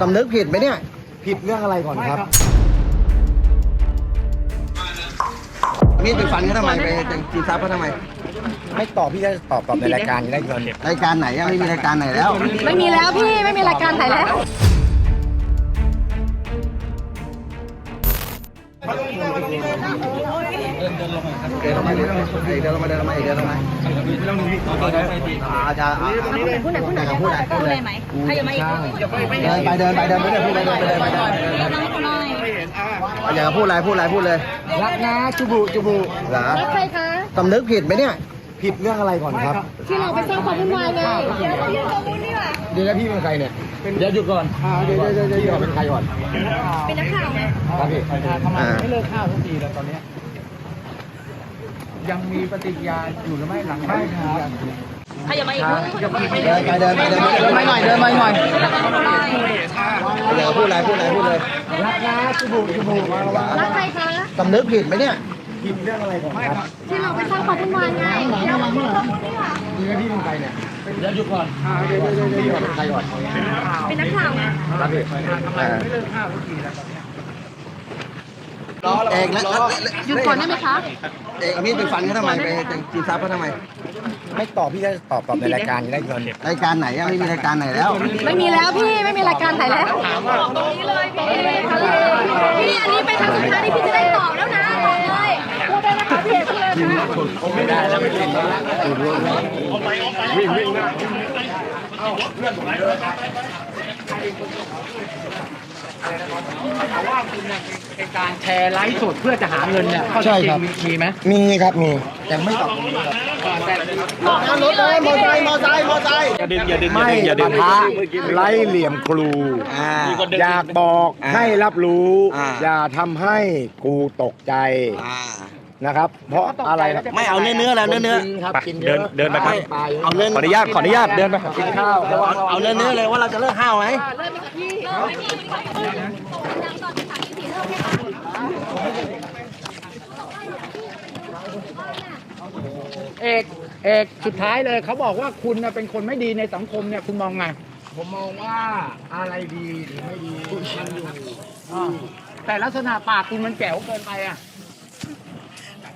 สำนึกผิดไหมเนี่ย ผิดเรื่องอะไรก่อนครับ มีดไปฟันเขาทำไมไปจีบทรัพย์เขาทำไม ไม่ตอบพี่จะตอบตอบในรายการจะได้เงินรายการไหนอะไม่มีรายการไหนแล้ว ไม่มีแล้วพี่ไม่มีรายการไหนแล้ว เดินลงมาเดินลงมาเดินลงมาเดินลงมาเดินลงมาอาจารย์พูดไหนพูดไหนพูดไหนพูดไหนไหมใครอย่มาอีกเดินไปเดินไปเดินไปเดินไปเดินไปเดินไปเดินน้องคนน่อยอยากพูดอะไรพูดอะไรพูดเลยรักนะจุบุจุบุเหรอใครคะสำนึกผิดไหมเนี่ยผิดเรื่องอะไรก่อนครับ ที่เราไปสร้างความวุ่นวายไงเดี๋ยวเรายืนตรงนู้นนี่แหละเดี๋ยวพี่เป็นใครเนี่ยเดี๋ยวหยุดก่อนเดี๋ยวเดี๋ยวเดี๋ยวเป็นใครก่อนเป็นนักข่าวไงครับพี่ทำไมไม่เลิกข้าวทุกทีแล้วตอนนี้ ยยังมีปฏิกิริยาอยู่หรือไม่หลังไม่มีการใครอย่ามาอีกเดินไปเดินไปเดินไปเดินไปหน่อยเดินไปหน่อยอยากพูดอะไรพูดอะไรพูดเลยรักนะจุบุจุบุรักใครคะสำนึกผิดไหมเนี่ยผิดเรื่องอะไรก่อนครับที่เราไปสร้างความวุ่นวายไงเดี๋ยวเรายืนตรงนู้นนี่แหละเดี๋ยวนะพี่เป็นใครเนี่ยเดี๋ยวหยุดก่อนเดี๋ยวเดี๋ยวเดี๋ยวเดี๋ยวเป็นใครก่อนเป็นนักข่าวไงครับพี่ไม่เลิกข้าวทุกทีแล้ว ตอนเนี้ยเอกแล้วแล้วหยุดก่อนได้ไหมคะเอกเอามีดไปฟันเขาทำไมไปจีบทรัพย์เขาทำไม ไม่ตอบพี่จะตอบตอบในรายการจะได้เงินรายการไหนอะไม่มีรายการไหนแล้ว ไม่มีแล้วพี่ไม่มีรายการไหนแล้วบอกตรงนี้เลยพี่พี่อันนี้เป็นครั้งสุดท้ายที่พี่จะได้ตอบแล้วนะบอกเลยพูดได้นะคะพี่พูดเลยนะแต่ว่าคุณเนี่ยเป็นการแชร์ไลฟ์สดเพื่อจะหาเงินเนี่ยข้อเท็จจริงมีไหมมีครับมีแต่ไม่ตอบตรงนี้ครับบอกตรงนี้เลยพี่มอไซค์มอไซค์ไม่ปะทะไล่เหลี่ยมครูอ่าอยากบอกอ่าให้รับรู้อ่าอย่าทำให้กูตกใจอ่า นะครับ เพราะอะไรครับไม่เอาเนื้อเนื้อแล้วเนื้อเนื้อ กิครับกินเยเดินอะเดินไปครับไปเอาเนื้อขออนุญาตขออนุญาตเดินไปกินข้าวเพราะว่าเอาเนื้อเนื้อเลยว่าเราจะเลิกห้าวไหมเอกเอกสุดท้ายเลยเขาบอกว่าคุณน่ะเป็นคนไม่ดีในสังคมเนี่ยคุณมองไงผมมองว่าอะไรดีหรือไม่ดีมันอยู่อ่าแต่ลักษณะปากคุณมันแจ๋วเกินไปอะอะเอก